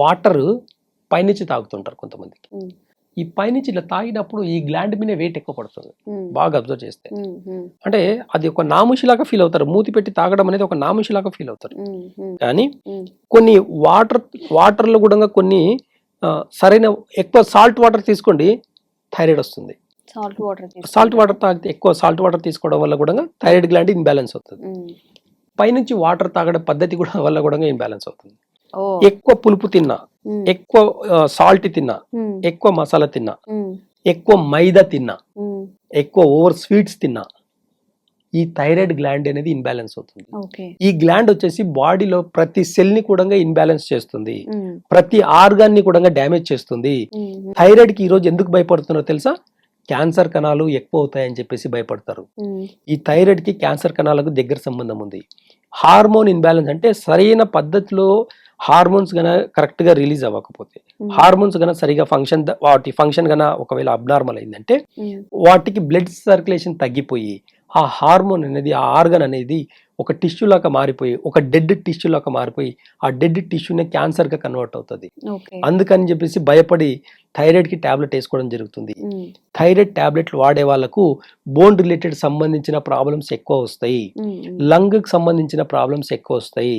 Water పైనుంచి తాగుతుంటారు కొంతమందికి. ఈ పైనుంచి ఇట్లా తాగినప్పుడు ఈ గ్లాండ్ మీద వెయిట్ ఎక్కువ పడుతుంది. బాగా అబ్జర్వ్ చేస్తే. అంటే అది ఒక నాముషిలాగా ఫీల్ అవుతారు మూతి పెట్టి తాగడం అనేది ఒక నాముషిలాగా ఫీల్ అవుతారు. కానీ. కొన్ని వాటర్ వాటర్లో కూడా కొన్ని సరైన ఎక్కువ సాల్ట్ వాటర్ తీసుకోండి థైరాయిడ్ వస్తుంది సాల్ట్ వాటర్ సాల్ట్ వాటర్ తాగితే ఎక్కువ సాల్ట్ వాటర్ తీసుకోవడం వల్ల కూడా థైరాయిడ్ గ్లాండ్ ఇన్బ్యాలెన్స్ అవుతుంది. పైనుంచి వాటర్ తాగడం పద్ధతి కూడా వల్ల కూడా ఇన్బ్యాలెన్స్ అవుతుంది ఎక్కువ పులుపు తిన్నా. ఎక్కువ సాల్ట్ తిన్నా. ఎక్కువ మసాలా తిన్నా. ఎక్కువ మైదా తిన్నా. ఎక్కువ ఓవర్ స్వీట్స్ తిన్నా ఈ థైరాయిడ్ గ్లాండ్ అనేది ఇన్బ్యాలెన్స్ అవుతుంది ఈ గ్లాండ్ వచ్చేసి బాడీలో ప్రతి సెల్ని కూడా ఇన్బ్యాలెన్స్ చేస్తుంది. ప్రతి ఆర్గాన్ని కూడా డ్యామేజ్ చేస్తుంది. థైరాయిడ్కి ఈ రోజు ఎందుకు భయపడుతున్నారో తెలుసా క్యాన్సర్ కణాలు ఎక్కువ అవుతాయని చెప్పేసి భయపడతారు. ఈ థైరాయిడ్కి క్యాన్సర్ కణాలకు దగ్గర సంబంధం ఉంది హార్మోన్ ఇన్బ్యాలెన్స్ అంటే సరైన పద్ధతిలో హార్మోన్స్ గన కరెక్ట్గా రిలీజ్ అవ్వకపోతే. హార్మోన్స్ గన సరిగా ఫంక్షన్ వాటి ఫంక్షన్ గన ఒకవేళ అబ్నార్మల్ అయిందంటే. వాటికి బ్లడ్ సర్క్యులేషన్ తగ్గిపోయి ఆ హార్మోన్ అనేది ఆ ఆర్గన్ అనేది ఒక టిష్యూ లాగా మారిపోయి ఒక డెడ్ టిష్యూ లాగా మారిపోయి ఆ డెడ్ టిష్యూనే క్యాన్సర్గా కన్వర్ట్ అవుతుంది అందుకని చెప్పేసి భయపడి థైరాయిడ్కి టాబ్లెట్ వేసుకోవడం జరుగుతుంది. థైరాయిడ్ టాబ్లెట్లు వాడే వాళ్ళకు బోన్ రిలేటెడ్ సంబంధించిన ప్రాబ్లమ్స్ ఎక్కువ వస్తాయి ఉమ్. ఉమ్. లంగ్కి సంబంధించిన ప్రాబ్లమ్స్ ఎక్కువ వస్తాయి.